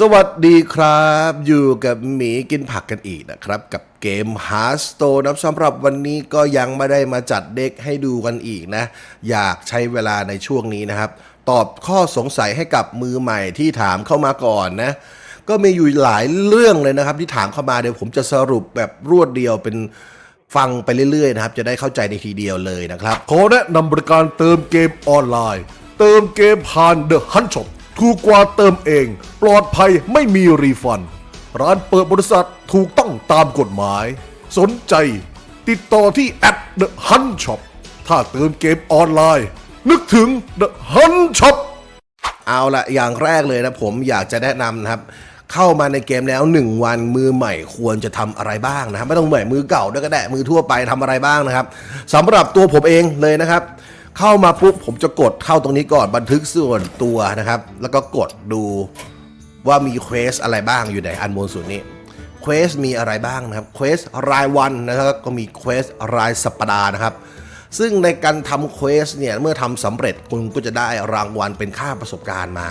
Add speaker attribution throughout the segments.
Speaker 1: สวัสดีครับ อยู่กับหมีกินผักกันอีกนะครับ กับเกม h e a r t s t o n e นะสำหรับวันนี้ก็ยังไม่ได้มาจัดเด็กให้ดูกันอีกนะ อยากใช้เวลาในช่วงนี้นะครับ ตอบข้อสงสัยให้กับมือใหม่ที่ถามเข้ามาก่อนนะ ก็มีอยู่หลายเรื่องเลยนะครับ ที่ถามเข้ามาเดี๋ยวผมจะสรุปแบบรวดเดียวเป็นฟังไปเรื่อยๆนะครับ จะได้เข้าใจในทีเดียวเลยนะครับขอแนะนำบริการเติมเกมออนไลน์ เติมเกมผ่าน The Hunt Shop ถูกกว่าเติมเอง ปลอดภัยไม่มีรีฟัน ร้านเปิดบริษัทถูกต้องตามกฎหมาย สนใจ ติดต่อที่ at The Hunt Shop ถ้าเติมเกมออนไลน์ นึกถึง The Hunt Shop เอาละอย่างแรกเลยนะผมอยากจะแนะนำนะครับ เข้ามาในเกมแล้ว 1 วันมือใหม่ควรจะทำอะไรบ้างนะครับ ไม่ต้องใหม่มือเก่าด้วยก็ได้มือทั่วไปทำอะไรบ้างนะครับสำหรับตัวผมเองเลยนะครับ เข้ามาปุ๊บผมจะกดเข้าตรงนี้ก่อนบันทึกส่วนตัวนะครับ แล้วก็กดดูว่ามีเควสอะไรบ้างอยู่ในอันบนสุดนี้เควสมีอะไรบ้างนะครับเควสรายวันนะครับก็มีเควสรายสัปดาห์นะครับ ซึ่งในการทำเควสเนี่ยเมื่อทำสำเร็จคุณก็จะได้รางวัลเป็นค่าประสบการณ์มา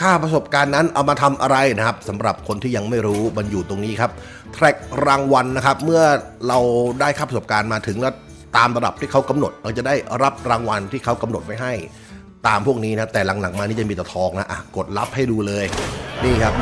Speaker 1: ค่าประสบการณ์นั้นเอามาทำอะไรนะครับสำหรับคนที่ยังไม่รู้มันอยู่ตรงนี้ครับแทร็กรางวัลนะครับ เมื่อเราได้ค่าประสบการณ์มาถึงแล้ว ตามระดับที่เขากำหนด เราจะได้รับรางวัลที่เขากำหนดไว้ให้ ตามพวกนี้นะ แต่หลังๆมานี่จะมีแต่ทองนะอะกดรับให้ดูเลย นี่ครับ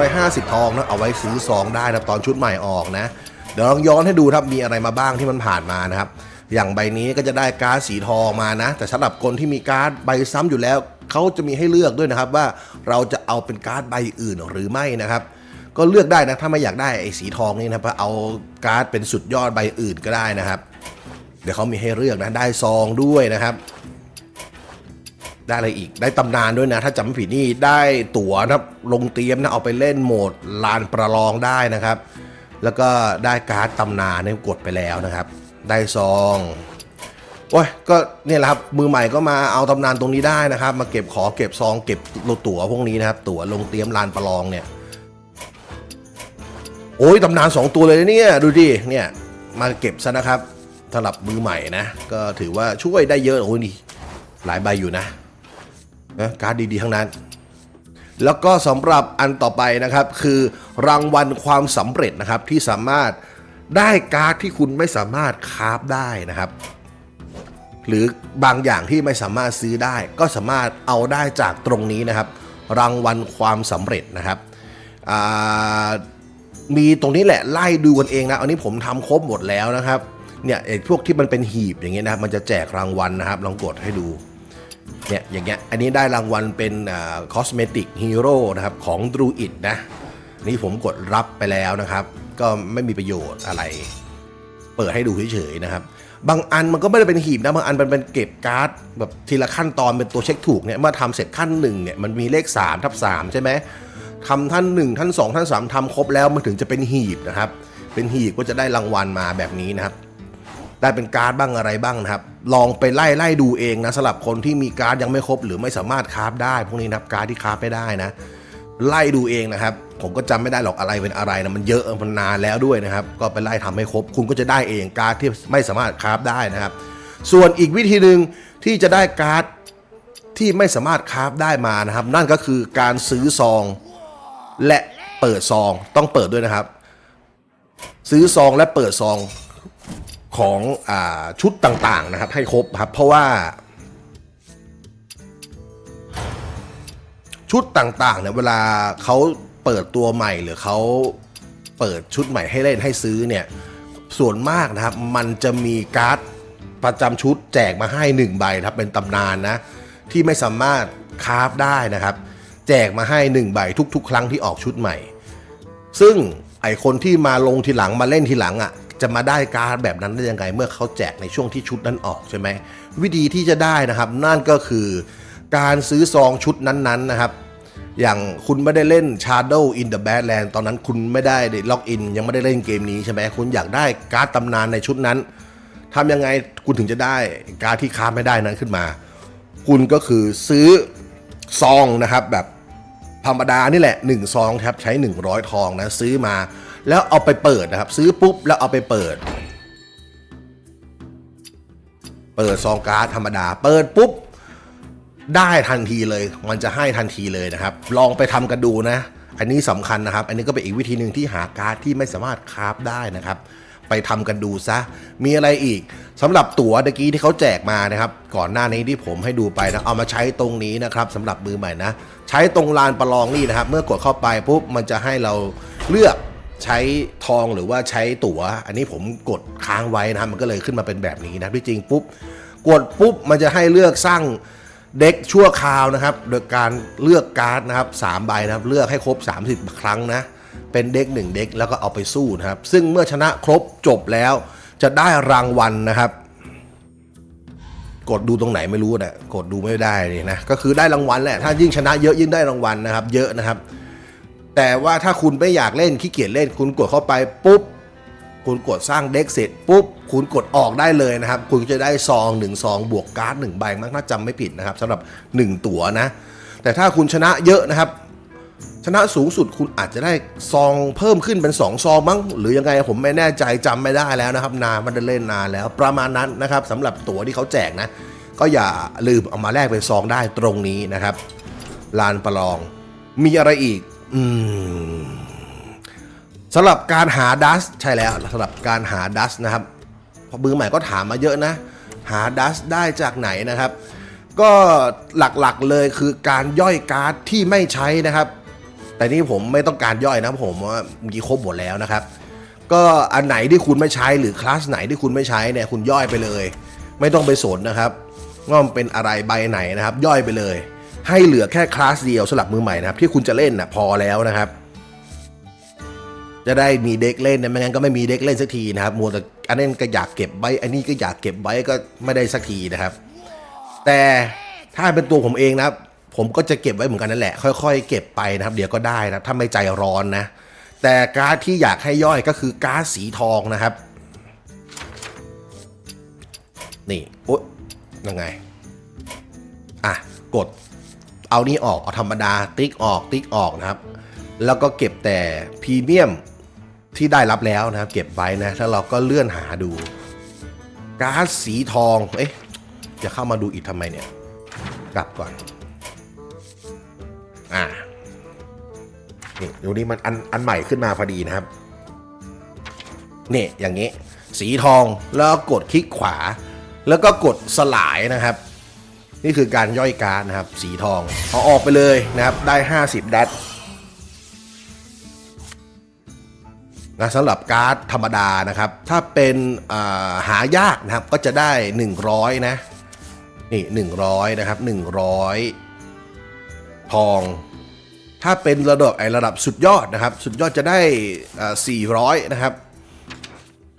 Speaker 1: 150 ทองนะเอาไว้ซื้อซองได้นะตอนชุดใหม่ออกนะ เดี๋ยวลองย้อนให้ดูครับมีอะไรมาบ้างที่มันผ่านมานะครับ อย่างใบนี้ก็จะได้การ์ดสีทองมานะ แต่สำหรับคนที่มีการ์ดใบซ้ำอยู่แล้วเขาจะมีให้เลือกด้วยนะครับว่าเราจะเอาเป็นการ์ดใบอื่นหรือไม่นะครับก็เลือกได้นะถ้าไม่อยากได้ไอ้สีทองนี่นะเอาการ์ดเป็นสุดยอดใบอื่นก็ได้นะครับ ดี๋ยวเขามีให้เลือกนะได้ซองด้วยนะครับ ได้อะไรอีกได้ตำนานด้วยนะ ถ้าจำไม่ผิดนี่ได้ตั๋วนะลงเตรียมนะเอาไปเล่นโหมดลานประลองได้นะครับ แล้วก็ได้การ์ดตำนานเนี่ยกดไปแล้วนะครับ ได้ซองโอ้ยก็เนี่ยแหละครับมือใหม่ก็มาเอาตำนานตรงนี้ได้นะครับ มาเก็บขอเก็บซองเก็บตั๋วพวกนี้นะครับ ตั๋วลงเตรียมลานประลองเนี่ยโอ้ยตำนานสองตัวเลยเนี่ยดูดิเนี่ยมาเก็บซะนะครับ สำหรับมือใหม่นะ ก็ถือว่าช่วยได้เยอะโอ้ยนี่หลายใบอยู่นะนะการดีๆทั้งนั้น แล้วก็สำหรับอันต่อไปนะครับ คือรางวัลความสำเร็จนะครับที่สามารถได้การ์ดที่คุณไม่สามารถคาฟได้นะครับ หรือบางอย่างที่ไม่สามารถซื้อได้ ก็สามารถเอาได้จากตรงนี้นะครับ รางวัลความสำเร็จนะครับมีตรงนี้แหละไล่ดูกันเองนะอันนี้ผมทำครบหมดแล้วนะครับ เนี่ยไอ้พวกที่มันเป็นหีบอย่างเงี้ยนะครับมันจะแจกรางวัลนะครับ ลองกดให้ดูเนี่ยอย่างเงี้ยอันนี้ได้รางวัลเป็นคอสเมติกฮีโร่นะครับของดรูอิดนะนี่ผมกดรับไปแล้วนะครับ ก็ไม่มีประโยชน์อะไร เปิดให้ดูเฉยๆนะครับ บางอันมันก็ไม่ได้เป็นหีบนะบางอันมันเป็นเก็บการ์ดแบบทีละขั้นตอนเป็นตัวเช็คถูกเนี่ยเมื่อทำเสร็จขั้นหนึ่งเนี่ยมันมีเลข3ทับ3ใช่ไหมทำท่าน1ท่าน2ท่าน3ทำครบแล้วมันถึงจะเป็นหีบนะครับ เป็นหีบก็จะได้รางวัลมาแบบนี้นะครับ ได้เป็นการ์ดบ้างอะไรบ้างนะครับ ลองไปไล่ไล่ดูเองนะสำหรับคนที่มีการ์ดยังไม่ครบ หรือไม่สามารถคราฟได้ พวกนี้นับการ์ดที่คราฟไม่ได้นะ ไล่ดูเองนะครับ ผมก็จำไม่ได้หรอกอะไรเป็นอะไรนะมันเยอะมันนานแล้วด้วยนะครับ ก็ไปไล่ทำให้ครบ คุณก็จะได้เองการ์ดที่ไม่สามารถคราฟได้นะครับ ส่วนอีกวิธีหนึ่งที่จะได้การ์ดที่ไม่สามารถคราฟได้มานะครับ นั่นก็คือการซื้อซอง และเปิดซองต้องเปิดด้วยนะครับ ซื้อซองและเปิดซอง ของอชุดต่างๆนะครับ ให้ครบครับ เพราะว่า ชุดต่างๆเนี่ยเวลาเขาเปิดตัวใหม่หรือเขาเปิดชุดใหม่ให้เล่นให้ซื้อเนี่ย ส่วนมากนะครับ มันจะมีการ์ดประจำชุดแจกมาให้หนึ่งใบครับเป็นตำนานนะ ที่ไม่สามารถคาฟได้นะครับ แจกมาให้หนึ่งใบทุก ๆ ครั้งที่ออกชุดใหม่ ซึ่งไอคนที่มาลงทีหลังมาเล่นทีหลังอะ จะมาได้การ์ดแบบนั้นได้ยังไง เมื่อเขาแจกในช่วงที่ชุดนั้นออกใช่ไหมวิธีที่จะได้นะครับนั่นก็คือการซื้อซองชุดนั้นๆนะครับ อย่างคุณไม่ได้เล่น Shadow in the Badland ตอนนั้นคุณไม่ได้ล็อกอินยังไม่ได้เล่นเกมนี้ใช่ไหมคุณอยากได้การ์ดตำนานในชุดนั้นทำยังไงคุณถึงจะได้การ์ดที่ค้าไม่ได้นั้นขึ้นมา คุณก็คือซื้อซองนะครับแบบธรรมดานี่แหละ1ซองครับใช้ 100 ทองนะซื้อมา แล้วเอาไปเปิดนะครับ ซื้อปุ๊บแล้วเอาไปเปิด เปิดซองการ์ดธรรมดา เปิดปุ๊บได้ทันทีเลย มันจะให้ทันทีเลยนะครับ ลองไปทำกันดูนะ อันนี้สำคัญนะครับ อันนี้ก็เป็นอีกวิธีหนึ่งที่หาการ์ดที่ไม่สามารถคราฟได้นะครับ ไปทำกันดูซะ มีอะไรอีกสำหรับตั๋วตะกี้ที่เขาแจกมานะครับ ก่อนหน้านี้ที่ผมให้ดูไปนะ เอามาใช้ตรงนี้นะครับสำหรับมือใหม่นะ ใช้ตรงลานประลองนี่นะครับ เมื่อกดเข้าไปปุ๊บ มันจะให้เราเลือก ใช้ทองหรือว่าใช้ตั๋ว อันนี้ผมกดค้างไว้นะครับมันก็เลยขึ้นมาเป็นแบบนี้นะที่จริงปุ๊บกดปุ๊บมันจะให้เลือกสร้างเด็กชั่วคราวนะครับ โดยการเลือกการ์ดนะครับสามใบนะครับ เลือกให้ครบ 30 ครั้งนะ เป็นเด็กหนึ่งเด็กแล้วก็เอาไปสู้นะครับ ซึ่งเมื่อชนะครบจบแล้ว จะได้รางวัลนะครับ กดดูตรงไหนไม่รู้นะกดดูไม่ได้เลยนะ ก็คือได้รางวัลแหละ ถ้ายิ่งชนะเยอะยิ่งได้รางวัลนะครับ เยอะนะครับ แต่ว่าถ้าคุณไม่อยากเล่นขี้เกียจเล่น คุณกดเข้าไปปุ๊บ คุณกดสร้างเด็กเสร็จปุ๊บ คุณกดออกได้เลยนะครับ คุณจะได้ซองหนึ่งซองบวกการ์ดหนึ่งใบมั้งถ้าจำไม่ผิดนะครับสำหรับ 1 ตั๋วนะ แต่ถ้าคุณชนะเยอะนะครับ ชนะสูงสุดคุณอาจจะได้ซองเพิ่มขึ้นเป็น 2 ซองมั้ง หรือยังไงผมไม่แน่ใจจำไม่ได้แล้วนะครับ นานมันได้เล่นนานแล้วประมาณนั้นนะครับสำหรับตั๋วที่เขาแจกนะ ก็อย่าลืมเอามาแลกเป็นซองได้ตรงนี้นะครับลานประลอง มีอะไรอีก อืมสำหรับการหาดัสใช่แล้วสำหรับการหาดัสนะครับพอมือใหม่ก็ถามมาเยอะนะ หาดัสได้จากไหนนะครับ ก็หลักๆเลยคือการย่อยการ์ดที่ไม่ใช้นะครับ แต่นี่ผมไม่ต้องการย่อยนะผมว่ามีครบหมดแล้วนะครับ ก็อันไหนที่คุณไม่ใช้หรือคลาสไหนที่คุณไม่ใช้เนี่ยคุณย่อยไปเลย ไม่ต้องไปสนนะครับว่ามันเป็นอะไรใบไหนนะครับ ย่อยไปเลย ให้เหลือแค่คลาสเดียวสำหรับมือใหม่นะครับ ที่คุณจะเล่นนะพอแล้วนะครับ จะได้มีเด็กเล่นนะไม่งั้นก็ไม่มีเด็กเล่นสักทีนะครับมัวแต่อันนั้นก็อยากเก็บไว้อันนี้ก็อยากเก็บไว้ก็ไม่ได้สักทีนะครับ แต่ถ้าเป็นตัวผมเองนะครับ ผมก็จะเก็บไว้เหมือนกันนั่นแหละ ค่อย ๆ เก็บไปนะครับ เดี๋ยวก็ได้นะถ้าไม่ใจร้อนนะ แต่การ์ดที่อยากให้ย่อยก็คือการ์ดสีทองนะครับ นี่โอ๊ยยังไง อะ กด เอานี้ออกเอาธรรมดาติ๊กออกติ๊กออกนะครับ แล้วก็เก็บแต่พรีเมียมที่ได้รับแล้วนะครับ เก็บไว้นะแล้วเราก็เลื่อนหาดูการ์ดสีทองเอ๊ะจะเข้ามาดูอีกทำไมเนี่ย กลับก่อน อ่านี่ดูนี่มันอันอันใหม่ขึ้นมาพอดีนะครับนี่อย่างนี้ สีทองแล้วกดคลิกขวา แล้วก็กดสลายนะครับ นี่คือการย่อยการนะครับ สีทองเอาออกไปเลยนะครับ ได้ 50 ดัตนะสำหรับการ์ดธรรมดานะครับ ถ้าเป็นาหายากนะครับก็จะได้ 100 นะ นี่ 100 นะครับ 100 ทอง ถ้าเป็นระดับไอระดับสุดยอดนะครับ สุดยอดจะได้อ่า400 นะครับ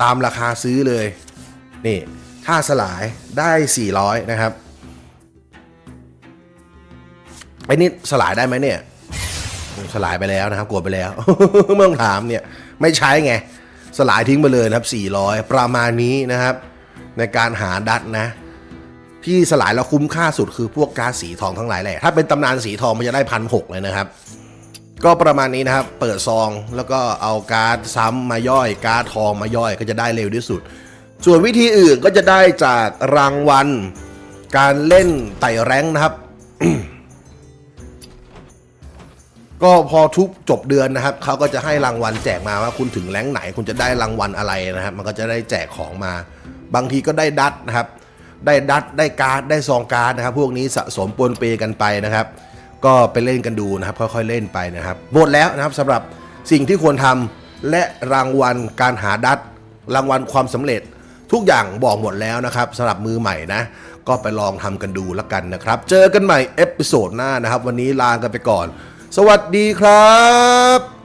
Speaker 1: ตามราคาซื้อเลย นี่ ถ้าสลายได้ 400 นะครับ ไอ้นี่สลายได้ไหมเนี่ย สลายไปแล้วนะครับกดไปแล้วไม่ต้องถามเนี่ยไม่ใช้ไง สลายทิ้งไปเลยนะครับ 400 ประมาณนี้นะครับ ในการหาดัตนะ ที่สลายแล้วคุ้มค่าสุดคือพวกก๊าซสีทองทั้งหลายแหละถ้าเป็นตำนานสีทองมันจะได้พันหกเลยนะครับ ก็ประมาณนี้นะครับ เปิดซองแล้วก็เอาการ์ดซ้ำมาย่อยการ์ดทองมาย่อยก็จะได้เร็วที่สุด ส่วนวิธีอื่นก็จะได้จากรางวัล การเล่นไต่แรงนะครับ ก็พอทุกจบเดือนนะครับเขาก็จะให้รางวัลแจกมาว่าคุณถึงแรงไหน คุณจะได้รางวัลอะไรนะครับ มันก็จะได้แจกของมา บางทีก็ได้ดัตนะครับ ได้ดัตได้การ์ดได้ซองการ์ดนะครับ พวกนี้สะสมปนเปกันไปนะครับ ก็ไปเล่นกันดูนะครับ ค่อยๆเล่นไปนะครับหมดแล้วนะครับสำหรับสิ่งที่ควรทำและรางวัลการหาดัตรางวัลความสำเร็จทุกอย่างบอกหมดแล้วนะครับสำหรับมือใหม่นะ ก็ไปลองทำกันดูแล้วกันนะครับ เจอกันใหม่เอพิโซดหน้านะครับ วันนี้ลากันไปก่อน สวัสดีครับ